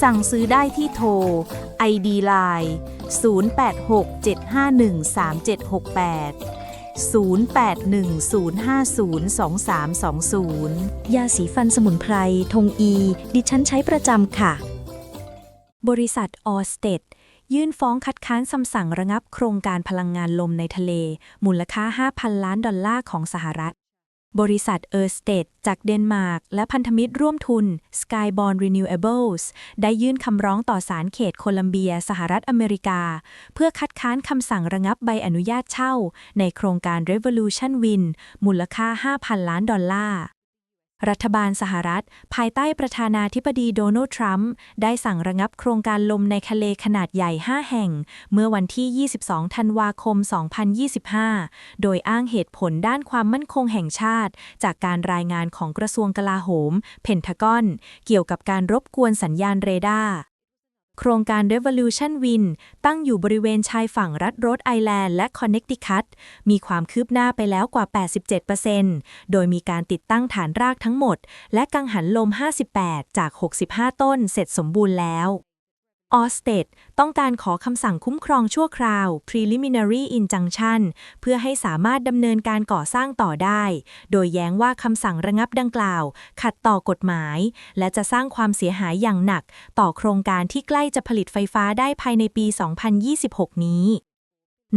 สั่งซื้อได้ที่โทร ID Line 0867513768 0810502320 ยาสีฟันสมุนไพร ทงอี ดิฉันใช้ประจำค่ะ บริษัทออสเตดยื่นฟ้องคัดค้านคำสั่งระงับโครงการพลังงานลมในทะเล มูลค่า 5,000 ล้านดอลลาร์ของสหรัฐ บริษัทเออร์สเตดจากเดนมาร์ก และพันธมิตรร่วมทุน Skyborn Renewables ได้ยื่นคำร้องต่อศาลเขตโคลัมเบีย สหรัฐอเมริกา เพื่อคัดค้านคำสั่งระงับใบอนุญาตเช่า ในโครงการ Revolution Wind มูลค่า 5,000 ล้านดอลลาร์ รัฐบาลสหรัฐ ภายใต้ประธานาธิบดีโดนัลด์ทรัมป์ได้สั่งระงับโครงการลมในทะเลขนาดใหญ่ 5 แห่ง เมื่อวันที่ 22 ธันวาคม 2025 โดยอ้างเหตุผลด้านความมั่นคงแห่งชาติ จากการรายงานของกระทรวงกลาโหม เพนทากอน เกี่ยวกับการรบกวนสัญญาณเรดาร์ โครงการ Revolution Win ตั้งอยู่บริเวณชายฝั่งรัฐโรดไอแลนด์และคอนเน c ติคัตมีความคืบหน้าไปแล้วกว่า 87%โดยมีการติดตั้งฐานรากทั้งหมด และกังหันลม 58 จาก 65 ต้นเสร็จสมบูรณ์แล้ว ออสเตดต้องการขอคำสั่งคุ้มครองชั่วคราว preliminary injunction เพื่อให้สามารถดำเนินการก่อสร้างต่อได้ โดยแย้งว่าคำสั่งระงับดังกล่าว ขัดต่อกฎหมาย และจะสร้างความเสียหายอย่างหนัก ต่อโครงการที่ใกล้จะผลิตไฟฟ้าได้ภายในปี 2026 นี้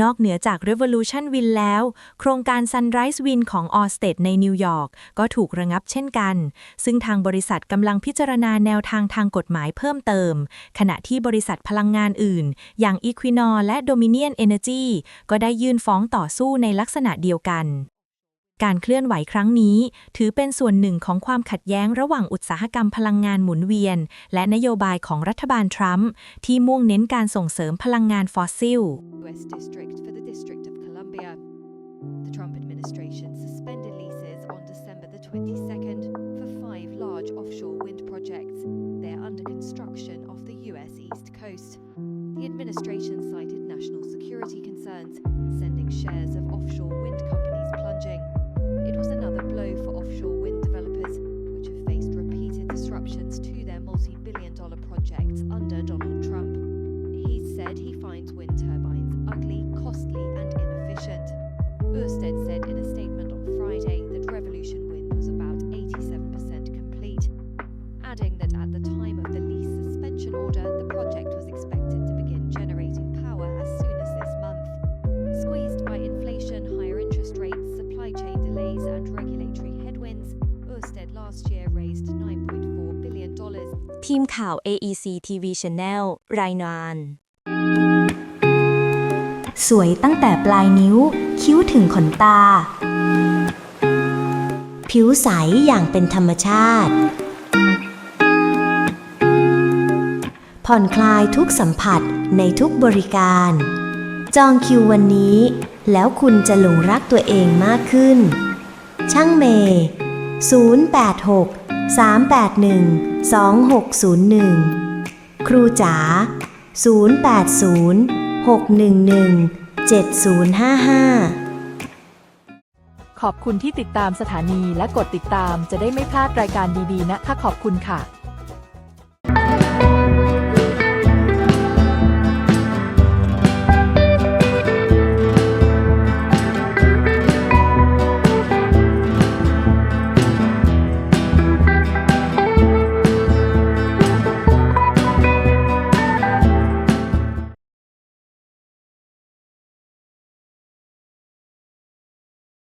นอกเหนือจาก Revolution Win แล้ว โครงการ Sunrise Win ของ o r s t e ในนิวยอร์กก็ถูกระงับเช่นกัน ซึ่งทางบริษัทกำลังพิจารณาแนวทางทางกฎหมายเพิ่มเติม ขณะที่บริษัทพลังงานอื่น อย่าง Equinor และ Dominion Energy ก็ได้ยื่นฟ้องต่อสู้ในลักษณะเดียวกัน การเคลื่อนไหวครั้งนี้ ถือเป็นส่วนหนึ่งของความขัดแย้งระหว่างอุตสาหกรรมพลังงานหมุนเวียน และนโยบายของรัฐบาลทรัมป์ที่มุ่งเน้นการส่งเสริมพลังงานฟอสซิล U.S. District for the District of Columbia. The disruptions to their multi billion dollar projects under Donald Trump. He said he finds wind turbines ugly, costly, and inefficient. Ørsted said in a statement on Friday that Revolution Wind was about 87% complete, adding that at the time of the lease suspension order, the project was expected to begin ทีมข่าว AEC TV Channel รายงาน สวยตั้งแต่ปลายนิ้ว คิ้วถึงขนตา ผิวใสอย่างเป็นธรรมชาติ ผ่อนคลายทุกสัมผัสในทุกบริการ จองคิววันนี้ แล้วคุณจะหลงรักตัวเองมากขึ้น ช่างเมย์086 381 2601 ครูจ๋า 080 611 7055 ขอบคุณที่ติดตามสถานีและกดติดตามจะได้ไม่พลาดรายการดีๆนะคะขอบคุณค่ะ